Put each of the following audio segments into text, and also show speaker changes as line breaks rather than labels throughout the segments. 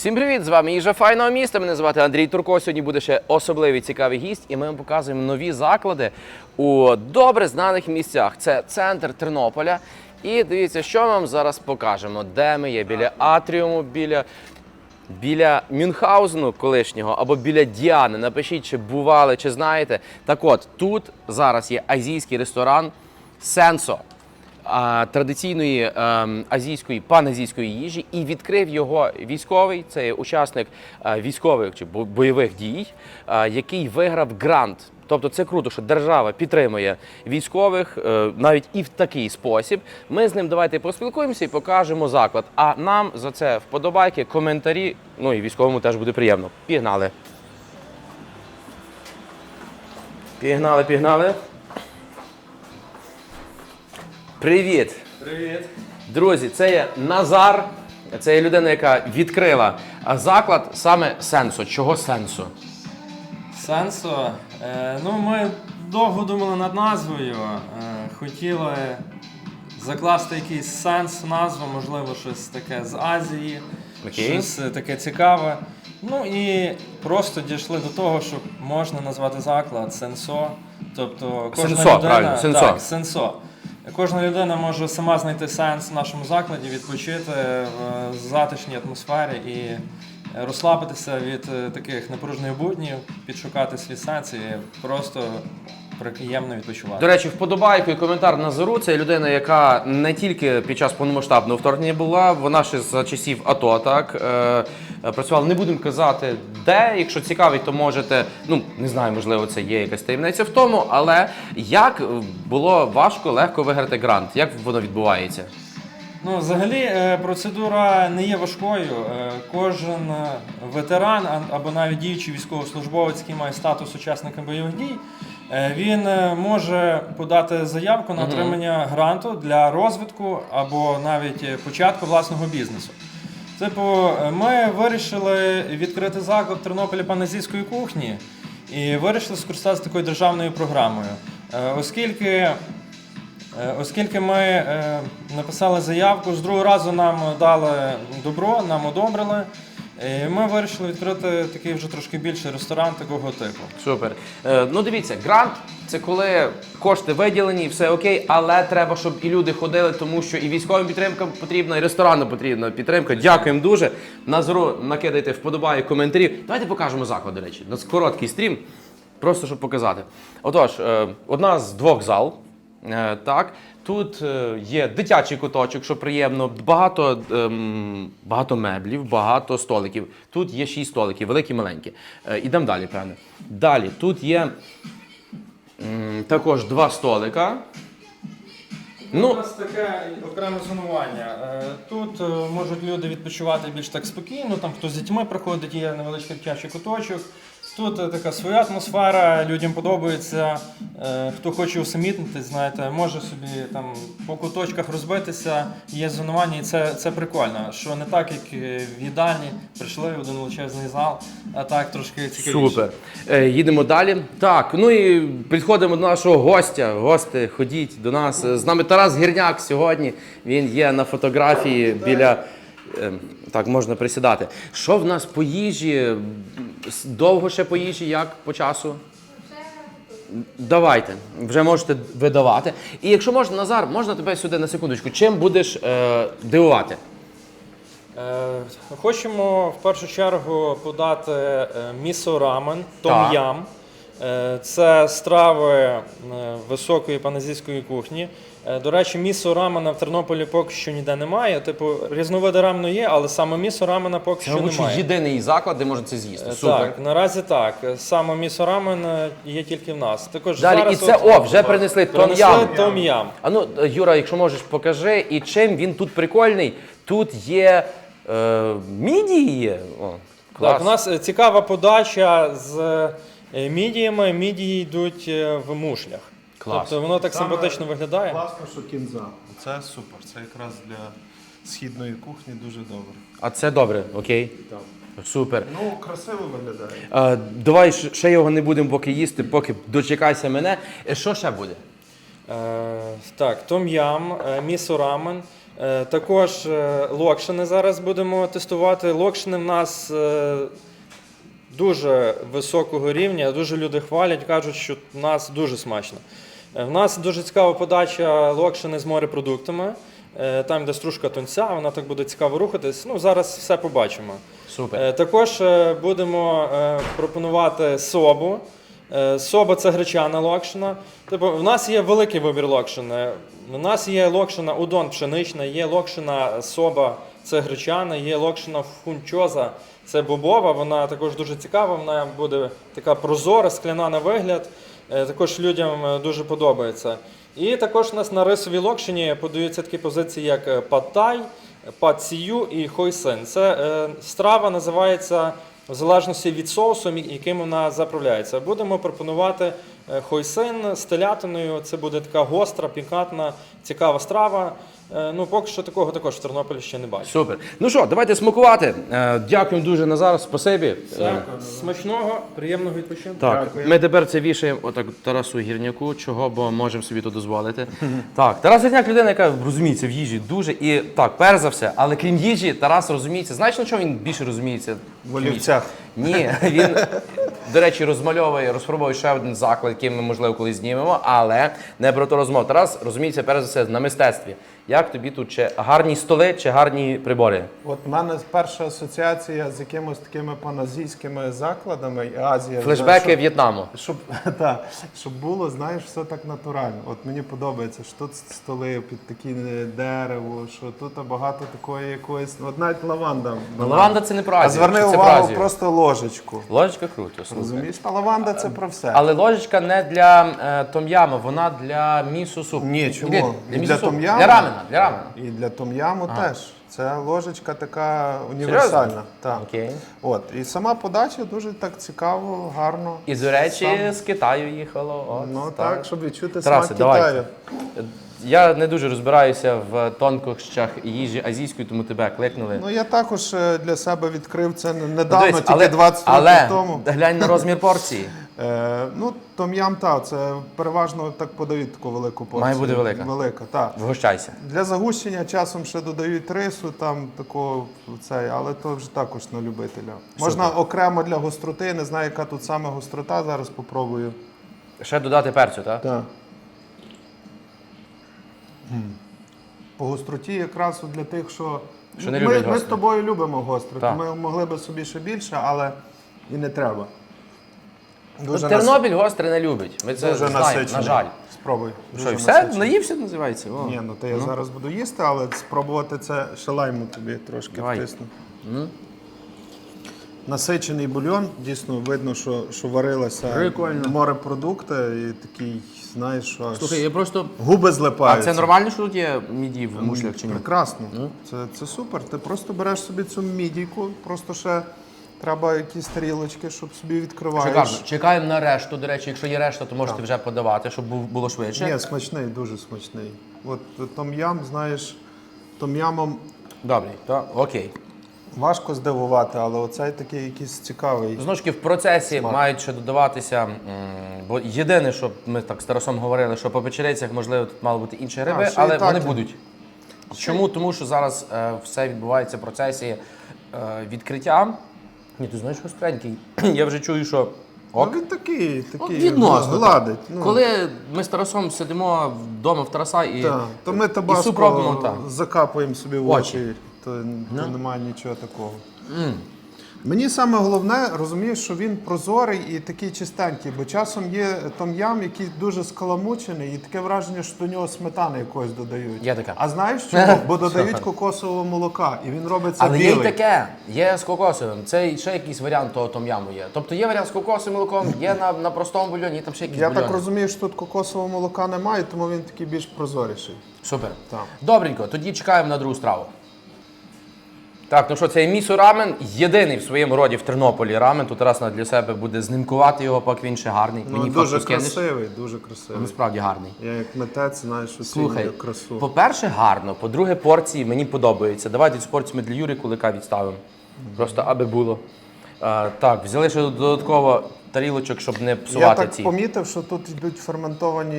Всім привіт! З вами їжа файного міста. Мене звати Андрій Турко. Сьогодні буде ще особливий цікавий гість, і ми вам показуємо нові заклади у добре знаних місцях. Це центр Тернополя. І дивіться, що ми вам зараз покажемо. Де ми є? Біля атріуму, біля, біля Мюнхгаузену колишнього або біля Діани. Напишіть, чи бували, чи знаєте. Так от, тут зараз є азійський ресторан Сенсо традиційної ем, азійської паназійської їжі і відкрив його військовий. Це учасник е, військових чи бойових дій, е, який виграв грант. Тобто це круто, що держава підтримує військових е, навіть і в такий спосіб. Ми з ним давайте поспілкуємося і покажемо заклад. А нам за це вподобайки, коментарі. Ну і військовому теж буде приємно. Пігнали. Пігнали, пігнали. Привіт!
Привіт.
Друзі, це є Назар. Це є людина, яка відкрила заклад саме сенсо. Чого сенсо?
Сенсо. Е, ну, ми довго думали над назвою. Е, хотіли закласти якийсь сенс в назву, можливо, щось таке з Азії,
Окей.
щось е, таке цікаве. Ну і просто дійшли до того, що можна назвати заклад сенсо. Тобто кожна
Сенсо,
людина,
правильно, сенсо.
Так, сенсо. Кожна людина може сама знайти сенс в нашому закладі, відпочити в затишній атмосфері і розслабитися від е, таких напружених буднів, підшукати свій сенс і просто приємно відпочивати.
До речі, вподобайку і коментар Назару. Це людина, яка не тільки під час повномасштабного вторгнення була, вона ще за часів АТО так е, працювала. Не будемо казати, де. Якщо цікавий, то можете. Ну не знаю, можливо, це є якась таємниця в тому. Але як було важко, легко виграти грант? Як воно відбувається?
Ну, взагалі, е, процедура не є важкою. Е, Кожен е, ветеран або навіть діючий військовослужбовець, який має статус учасника бойових дій, він може подати заявку на отримання гранту для розвитку або навіть початку власного бізнесу. Типу, ми вирішили відкрити заклад в Тернополі паназійської кухні і вирішили скористатися такою державною програмою. Оскільки Оскільки ми е, написали заявку, з другого разу нам дали добро, нам одобрили. І ми вирішили відкрити такий вже трошки більший ресторан такого типу.
Супер. Е, ну дивіться, грант це коли кошти виділені, все окей, але треба, щоб і люди ходили, тому що і військовим підтримка потрібна, і ресторанам потрібна підтримка. Дякуємо дуже. Назару накидайте вподобає коментарі. Давайте покажемо заклад, до речі. У нас короткий стрім, просто щоб показати. Отож, е, одна з двох зал. Е, так, тут е, є дитячий куточок, що приємно, багато, ем, багато меблів, багато столиків. Тут є шість столиків, великі, маленькі. Е, ідемо далі, певне. Далі, тут є м, також два столика.
Ну,
Ну-
у нас таке окреме зонування. Е, Тут е, можуть люди відпочивати більш так спокійно, там хто з дітьми приходить, є невеличкий дитячий куточок. Тут е, така своя атмосфера, людям подобається. Е, Хто хоче усамітнитись, знаєте, може собі там по куточках розбитися, є зонування, і це, це прикольно. Що не так, як е, в їдальні, прийшли один величезний зал, а так трошки цікавіше.
Супер. Е, їдемо далі. Так, ну і підходимо до нашого гостя. Гости, ходіть до нас. З нами Тарас Гірняк сьогодні. Він є на фотографії біля. Е, Так, можна присідати. Що в нас по їжі? Довго ще по їжі, як по часу? Давайте, вже можете видавати. І якщо можна, Назар, можна тебе сюди на секундочку. Чим будеш е, дивувати?
Е, Хочемо в першу чергу подати е, місо рамен, том-ям. Е, Це страви е, високої паназійської кухні. Е, До речі, місо рамена в Тернополі поки що ніде немає. Типу, різновиди рамену є, але саме місо рамена поки
Це,
що
мабуть,
немає.
єдиний заклад, де можна це з'їсти.
Е,
Супер.
Так, наразі так. Саме місо рамен є тільки в нас. Також
Далі,
зараз
і це,
от-
о, вже принесли
принесли
том-ям.
том-ям.
А ну, Юра, якщо можеш, покажи, і чим він тут прикольний. Тут є е, мідії. Є. О, клас.
Так, у нас е, цікава подача з е, мідіями. Мідії йдуть е, в мушлях.
Клас.
Тобто воно так
Саме
симпатично виглядає.
Класно, що кінза. Це супер. Це якраз для східної кухні дуже добре.
А це добре, окей.
Так.
Супер.
Ну, красиво виглядає.
Е, давай ще ще його не будемо поки їсти, поки дочекайся мене. Е, Що ще буде?
Е, так, том-ям, е, місо рамен. Е, Також е, локшини зараз будемо тестувати. Локшини в нас е, дуже високого рівня, дуже люди хвалять, кажуть, що в нас дуже смачно. Е, В нас дуже цікава подача локшини з морепродуктами. Е, Там, де стружка тунця, вона так буде цікаво рухатись. Ну, зараз все побачимо.
Супер.
Е, Також будемо пропонувати собу. Соба це гречана локшина. Тобто, в нас є великий вибір локшини. У нас є локшина удон пшенична, є локшина соба, це гречана, є локшина фунчоза, це бобова. Вона також дуже цікава. Вона буде така прозора, скляна на вигляд. Е, Також людям е, дуже подобається. І також у нас на рисовій локшині подаються такі позиції, як патай, пацію і хойсин. Це е, страва називається в залежності від соусу, яким вона заправляється. Будемо пропонувати е, хойсин з телятиною. Це буде така гостра, пікантна, цікава страва. Е, Ну, поки що такого також в Тернополі ще не бачу.
Супер. Ну що, давайте смакувати. Е, Дякую дуже Назар, спасибі. Е,
Смачного, приємного відпочинку.
Так, ми тепер це вішаємо отак Тарасу Гірняку, чого, бо можемо собі то дозволити. Так, Тарас Гірняк людина, яка розуміється в їжі дуже. І так, перш за все, але крім їжі, Тарас розуміється. Знаєш, на чому він більше розуміється?
В олівцях.
Ні, він, до речі, розмальовує, розпробує ще один заклад, який ми, можливо, колись знімемо, але не про то розмова. Тарас розуміється, перш за все, на мистецтві. Як тобі тут чи гарні столи, чи гарні прибори?
От в мене перша асоціація з якимось такими паназійськими закладами і Азія.
Флешбеки
щоб,
В'єтнаму.
щоб, та, щоб було, знаєш, все так натурально. От мені подобається, що тут столи під такі дерево, що тут багато такої якоїсь. От навіть лаванда.
Ну, лаванда це не про
А зверни
це про
увагу
Азію?
просто ложечку.
Ложечка круто, слухай.
Розумієш? Та лаванда це про все.
Але ложечка не для е, том'яму, вона для місу супу.
Ні, чому?
Для, місо
для
супу.
том'яму?
Для рамена, для рамена.
І для том'яму теж. Це ложечка така універсальна. Так.
Окей.
От. І сама подача дуже так цікаво, гарно.
І, до речі,
Сам-
з Китаю їхало. От,
Ну так, щоб відчути
Тарасе,
смак
давайте.
Китаю.
Я не дуже розбираюся в тонкощах їжі азійської, тому тебе кликнули.
Ну я також е, для себе відкрив це недавно,
Дивись,
тільки
але,
20
але
років тому.
глянь на розмір порції.
Е, ну, том'ям, так, це переважно так подають таку велику порцію.
Має бути велика.
Велика, так.
Вгощайся.
Для загущення часом ще додають рису, там такого цей, але то вже також на любителя. Можна окремо для гостроти, не знаю, яка тут саме гострота, зараз попробую.
Ще додати перцю, так?
Так. По гостроті якраз от для тих, що,
Що не
ми,
люблять
ми з
гостре.
тобою любимо гостре,
Так.
ми могли би собі ще більше, але і не треба. Нас-
Тернопіль гостре не любить. Ми це
дуже
знаємо,
насичений.
на жаль.
Спробуй.
Що,
Дуже
все?
насичений.
Наївся називається? О.
Ні, ну то я зараз буду їсти, але спробувати це ще лайму тобі трошки
Давай.
втисну. Насичений бульйон, дійсно видно, що, що варилося
Прикольно.
морепродукти і такий, знаєш, що аж
Слухай, я просто.
губи
А
злипаються.
це нормально, що тут є міді в мушлях чи ні?
Прекрасно.
Ну.
Це, це супер. Ти просто береш собі цю мідійку, просто ще треба якісь тарілочки, щоб собі відкриваєш.
Шикарно. Чекаємо на решту. До речі, якщо є решта, то можете вже подавати, щоб був- було швидше.
Ні, смачний, дуже смачний. От том-ям, знаєш, том-ямом
Добре, то окей.
важко здивувати, але оцей такий якийсь цікавий.
Знову ж таки, в процесі мають ще додаватися. м, Бо єдине, що ми так з Тарасом говорили, що по печерицях, можливо, тут мали бути інші гриби,
ще
але
так
вони
є.
будуть. Чому? Тому що зараз е, все відбувається в процесі е, відкриття. Ні, ти знаєш, гостренький. Я вже чую, що ок.
Ну, він такий,
Ну,
такий
відносно.
гладить. Ну,
Коли ми з Тарасом сидимо вдома в Тараса і,
та, то ми
суп робимо
табаско закапуємо собі в
Очі.
очі, то, то немає нічого такого. Мені саме головне, розумієш, що він прозорий і такий чистенький, бо часом є том-ям, який дуже скаламучений, і таке враження, що до нього сметани якось додають.
Є таке.
А знаєш чому? Бо додають кокосового молока, і він робиться
Але є й таке, є з кокосовим. Це ще якийсь варіант того том'яму є. Тобто є варіант з кокосовим молоком, є на, на простому бульйоні, є там ще якісь
Я
бульйони.
так розумію, що тут кокосового молока немає, тому він такий більш прозоріший.
Супер.
Так.
Добренько, тоді чекаємо на другу страву. Так, ну що, це місо рамен, єдиний в своєму роді в Тернополі рамен. Тут раз на для себе буде знімкувати його, поки він ще гарний.
Ну,
Мені
дуже красивий, дуже красивий.
Насправді гарний.
Я як митець знаю, що
Слухай,
красу.
по-перше, гарно, по-друге, порції мені подобаються. Давайте цю порцію ми для Юри Кулика відставимо. Просто аби було. А, так, взяли ще додатково тарілочок, щоб не
Я
псувати
так
ці.
помітив, що тут йдуть ферментовані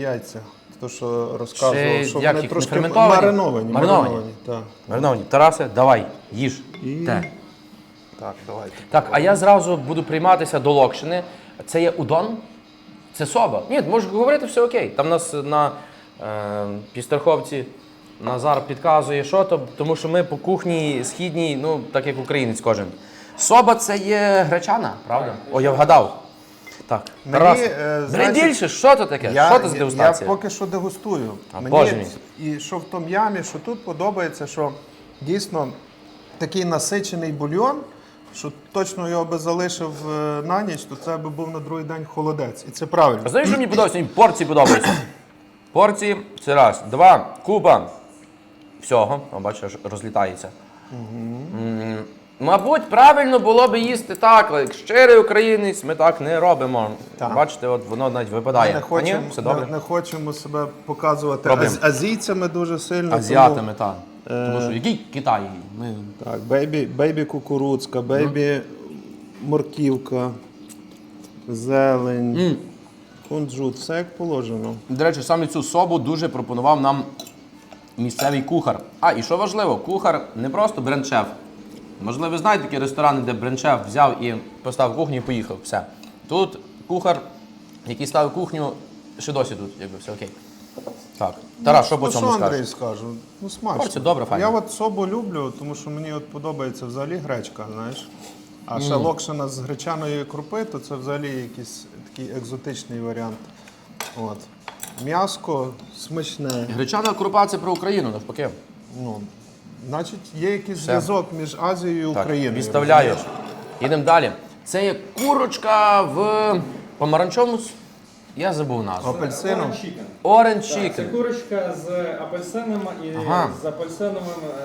яйця. То що розказував,
Ще
що
як
вони
їх,
трошки
ферментовані?
мариновані.
Мариновані?
так.
Мариновані, Тарасе, давай, їж.
І-
Те.
так, давайте.
Так, а я зразу буду прийматися до Локшини. Це є удон? Це соба. Ні, можеш говорити, все окей. Там нас на е, підстраховці Назар підказує, що то, тому що ми по кухні східній, ну, так як українець кожен. Соба це є гречана, правда? О, я вгадав. Так,
Мені,
Тарас,
е,
бери
значить,
більше, що це таке?
Я,
що це за
я
дегустація?
поки що дегустую.
А,
Мені
Боже мій.
і що в тому ямі, що тут подобається, що дійсно такий насичений бульйон, що точно його би залишив е, на ніч, то це би був на другий день холодець. І це правильно.
А знаєш, що мені подобається? Мені порції подобаються. Порції це раз. Два. Куба всього. О, бачиш, аж розлітається. М, Мабуть, правильно було б їсти так, але як щирий українець, ми так не робимо.
Так.
Бачите, от воно навіть
Ми
випадає.
не
А ні,
хочемо,
все добре.
не, не хочемо себе показувати
Робимо.
аз- азійцями дуже сильно.
Азіатами, так.
Е,
Тому що який Китай? Ми...
Так, бейбі, бейбі кукурудзка, бейбі морківка, зелень, кунжут, все як положено.
До речі, саме цю собу дуже пропонував нам місцевий кухар. А, і що важливо, кухар не просто бренд-шеф. Можливо, ви знаєте такі ресторани, де бренд-шеф взяв і поставив кухню і поїхав. Все. Тут кухар, який ставив кухню, ще досі тут, якби все окей. Так. Тарас, що по
ну,
цьому
що,
скажеш?
Андрій, скажу? Ну, смачно.
Порція добре, файно.
Я от собу люблю, тому що мені от подобається взагалі гречка, знаєш. А ще локшина з гречаної крупи, то це взагалі якийсь такий екзотичний варіант. От. М'яско смачне.
Гречана крупа це про Україну, навпаки.
Ну, значить, є якийсь зв'язок між Азією і
Так,
Україною.
відставляю.
розумієш?
Їдемо далі. Це є курочка в помаранчовому. с- Я забув назву.
Апельсином.
Orange
Це
Chicken.
курочка з апельсином і
Ага.
з апельсиновим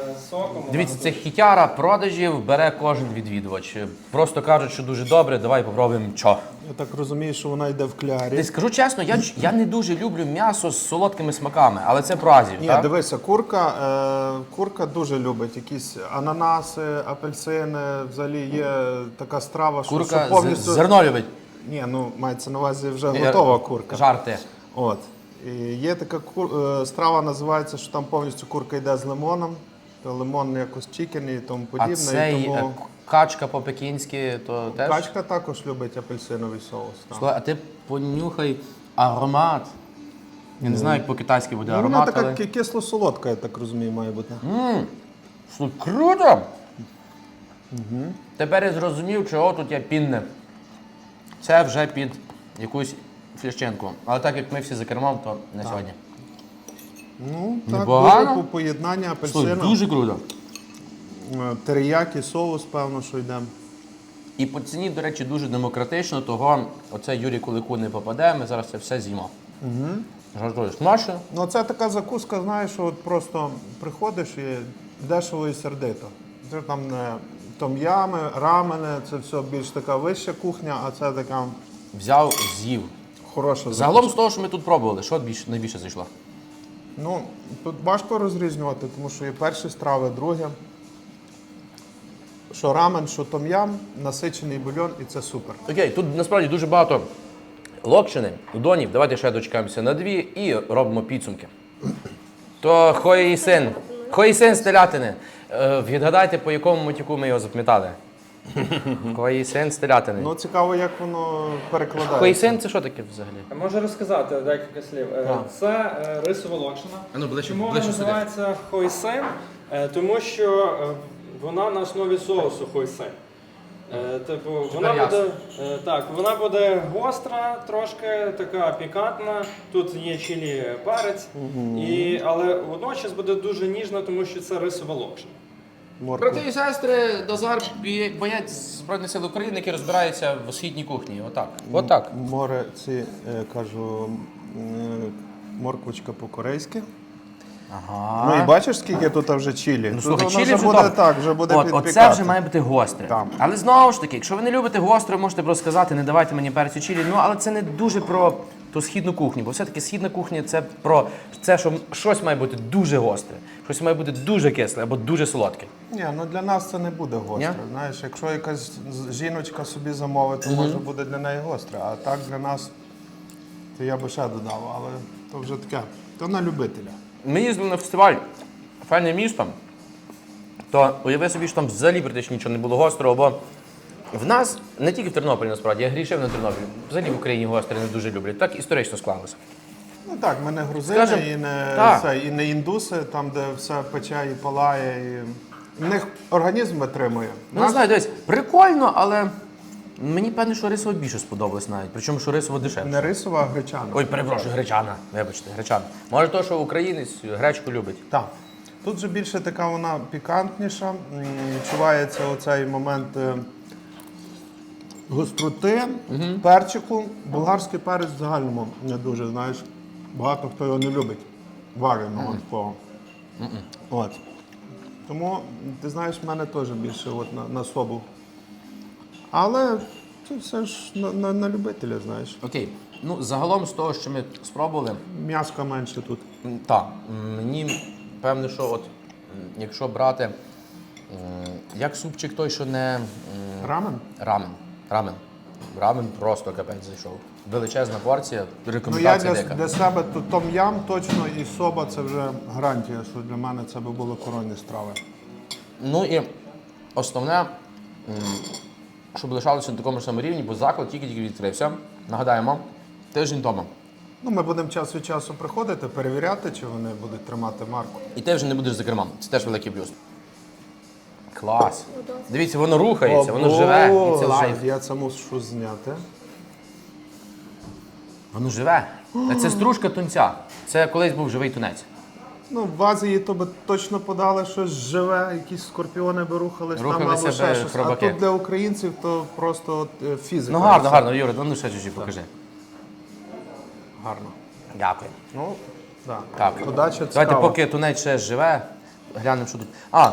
е, соком.
Дивіться, це хітяра продажів бере кожен відвідувач. Просто кажуть, що дуже добре, давай попробуємо чо.
Я так розумію, що вона йде в клярі.
Ти скажу чесно, я, я не дуже люблю м'ясо з солодкими смаками, але це про Азію.
Ні,
так?
дивися, курка, е, курка дуже любить якісь ананаси, апельсини. Взагалі є така страва, що,
Курка
що повністю.
зерно любить.
Ні, ну мається на увазі вже
Е,
готова курка.
Жарти.
От. І є така кур... е, страва, називається, що там повністю курка йде з лимоном, то лимон якось чікен і тому
А
подібне.
цей
і тому...
е, качка по-пекінськи, то теж.
Качка також любить апельсиновий соус. там.
Слухай, а ти понюхай аромат. Я не знаю, як по-китайськи буде
Ну, вона
аромат,
така
але...
ки- кисло-солодка, я так розумію, має бути.
Слухай, круто! Тепер я зрозумів, чого тут є пінне. Це вже під якусь флященку. Але так як ми всі за кермом, то не сьогодні.
Ну, так,
Непогано.
дуже по поєднання
Слухай, дуже круто.
е, териякі, соус, певно, що йде.
І по ціні, до речі, дуже демократично, того оце Юрій Кулику не попаде, ми зараз це все з'їмо. Угу. Жартую, смачно.
Ну, це така закуска, знаєш, що от просто приходиш і дешево і сердито. Це там не том'ями, рамени, це все більш така вища кухня, а це така
Взяв, з'їв.
хороша.
Загалом з того, що ми тут пробували, що більше, найбільше зайшло?
Ну, тут важко розрізнювати, тому що є перші страви, друге. Що рамен, що том'ям, насичений бульйон, і це супер.
Окей, тут насправді дуже багато локшини, удонів. Давайте ще дочекаємося на дві і робимо підсумки. То хой син. Хой син з телятини. Е, Відгадайте, по якому мотіку ми його запам'ятали. Хой стрілятини.
Ну, цікаво, як воно перекладається.
Хой це що таке взагалі?
Можу розказати декілька слів. Е, Це е, рисова локшина.
А ну, ближче-
Чому вона
ближче сюди.
називається хойсен? Е, Тому що е, вона на основі соусу хойсен. Е, Типу, вона буде е, так, вона буде гостра, трошки така пікантна. Тут є чилі перець, і, але водночас буде дуже ніжна, тому що це рисова.
Морква.
Брати і сестри, Дозар бі- боєць Збройних сил України, який розбирається в східній кухні. Отак. Отак.
Море, ці, е, кажу, м, морквочка по-корейськи.
Ага.
Ну і бачиш, скільки тут вже чилі?
Ну, слухай,
воно
чилі
вже
вже
буде
добре.
так, вже буде
От,
підпікати.
оце вже має бути гостре.
Так.
Але знову ж таки, якщо ви не любите гостре, можете просто сказати, не давайте мені перцю чилі. Ну але це не дуже про ту східну кухню, бо все-таки східна кухня це про це, що щось має бути дуже гостре, щось має бути дуже кисле або дуже солодке.
Ні, ну для нас це не буде гостре.
Ні?
Знаєш, якщо якась жіночка собі замовить, то може буде для неї гостре. А так для нас, то я би ще додав, але то вже таке. То на любителя.
Ми їздили на фестиваль файне місто, то уяви собі, що там взагалі практично нічого не було гострого, бо в нас не тільки в Тернополі насправді, я грішив на Тернопіль. Взагалі в Україні гостре не дуже люблять. Так історично склалося.
Ну так, ми не грузини
Скажем,
і, не,
так.
це, і не індуси, там, де все пече і палає. І... В них організм витримує.
Ну, не знаю, дивись, прикольно, але мені певне, що рисово більше сподобалось навіть. Причому, що рисово дешевше.
Не рисова, а гречана.
Ой, перепрошую, гречана. Вибачте, гречана. Може, то, що українець гречку любить.
Так. Тут же більше така вона пікантніша. Відчувається оцей момент е, гостроти, перчику. Болгарський перець в загальному не дуже, знаєш. Багато хто його не любить. Вареного такого. От. Тому, ти знаєш, в мене теж більше от на, на собу. Але це все ж на, на, на любителя, знаєш.
Окей. Ну, загалом з того, що ми спробували,
М'яска менше тут.
так, мені певне, що от, якщо брати, м, як супчик той, що не м,
Рамен?
рамен. Рамен. Рамен просто капець зайшов. Величезна порція,
Ну, я
рекомендація
для, для себе то том ям точно і соба це вже гарантія, що для мене це би були коронні страви.
Ну і основне, м, щоб лишалося на такому ж самому рівні, бо заклад тільки-тільки відкрився. Нагадаємо, тиждень тому.
Ну, ми будемо час від часу приходити, перевіряти, чи вони будуть тримати марку.
І ти вже не будеш за кермом. Це теж великий плюс. Клас. Дивіться, воно рухається, воно живе. І це лайф.
Я це мушу зняти.
Воно живе. А Це стружка тунця. Це колись був живий тунець.
Ну, в Азії то би точно подали щось живе, якісь скорпіони би рухались, там
Рухалися
або ще
би
щось. А
хробаки.
тут для українців то просто от, е, фізика.
Ну гарно, гарно, Юра, ну ще чуть-чуть покажи.
гарно.
Дякую.
Ну, так.
Так.
Подача цікава.
Давайте, поки тунець ще живе, глянемо, що тут. А,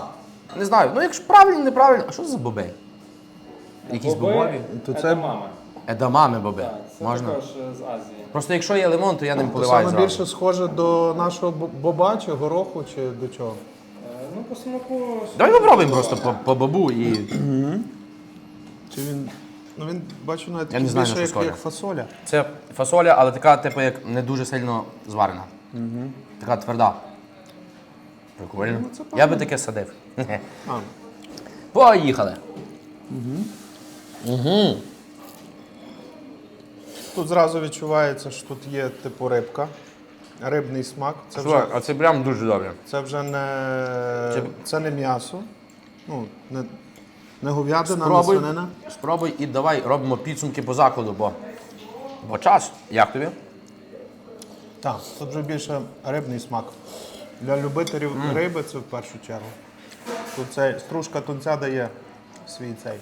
не знаю, ну якщо правильно, неправильно, а що це за боби? Якісь бобові?
То це
мама.
Едамами боби.
Так, це
Можна?
також е, з Азії.
Просто якщо є лимон, то я ним поливаю
саме
зразу.
більше схоже до нашого бо- боба чи гороху, чи до чого?
Е, Ну, по смаку...
Давай попробуємо просто по, по бобу і.
Чи він. Ну він бачу навіть
Я не
такий
знаю,
більше
на
як,
схоже.
як фасоля.
Це фасоля, але така, типу, як не дуже сильно зварена. Така тверда. Прикольно.
Ну,
я би таке садив.
А,
Поїхали.
Тут зразу відчувається, що тут є типу рибка, рибний смак. Це вже,
а це прям дуже добре.
це вже не,
Це-
це не м'ясо. Ну, не, не говядина, не
Спробуй,
свинина.
спробуй і давай робимо підсумки по закладу, бо, бо час. Як тобі?
Так, тут вже більше рибний смак. Для любителів риби це в першу чергу. Тут цей стружка тунця дає свій цей.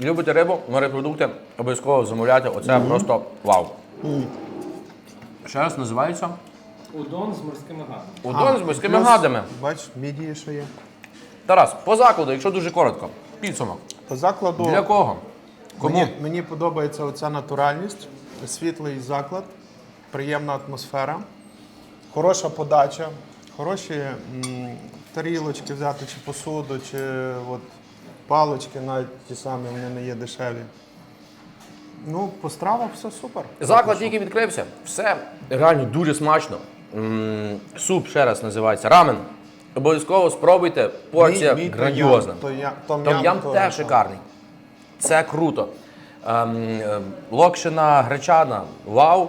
Любите рибу, морепродукти, обов'язково замовляйте. Оце просто вау. Ще раз називається
Удон з морськими гадами.
удон з морськими
плюс,
гадами.
Бач, мідії ще є.
Тарас, по закладу, якщо дуже коротко, підсумок.
По закладу
Для кого? Кому?
Мені, мені подобається оця натуральність, світлий заклад, приємна атмосфера, хороша подача, хороші м, тарілочки взяти чи посуду, чи от, палочки, навіть ті самі, вони не є дешеві. Ну, по стравах все супер.
Заклад тільки відкрився. Все реально дуже смачно. М, Суп ще раз називається рамен. Обов'язково спробуйте. Порція
Мій- мій
грандіозна.
том-ям, то том-ям
Том-ям
то-
теж шикарний. Це круто. Ем, ем, локшина гречана, вау.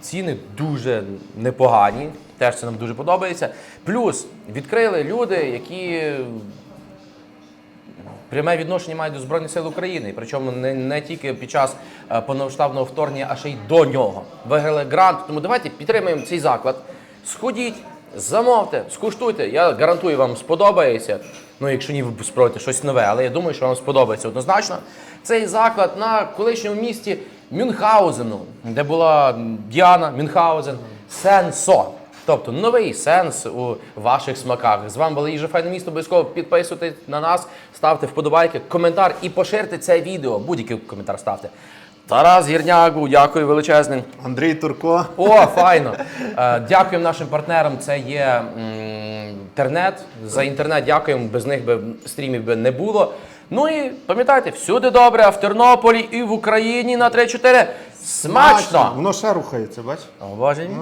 Ціни дуже непогані. Теж це нам дуже подобається. Плюс відкрили люди, які пряме відношення мають до Збройних сил України. Причому не, не тільки під час е, повномасштабного вторгнення, а ще й до нього. Виграли грант. Тому давайте підтримаємо цей заклад. Сходіть, замовте, скуштуйте. Я гарантую, вам сподобається. Ну, якщо ні, ви спробуєте щось нове, але я думаю, що вам сподобається однозначно. Цей заклад на колишньому місті Мюнхгаузену, де була Діана Мюнхгаузен, Сенсо. Тобто новий сенс у ваших смаках. З вами було їжа файне місто. Обов'язково підписуйтесь на нас, ставте вподобайки, коментар і поширте це відео. Будь-який коментар ставте. Тарас Гірнягу, дякую величезне.
Андрій Турко.
О, файно. Е, Дякуємо нашим партнерам. Це є інтернет. За інтернет дякуємо. Без них би стрімів би не було. Ну і пам'ятайте, всюди добре, а в Тернополі і в Україні на 3-4. Смачно!
Воно ще рухається, бач?
О, Боже мій.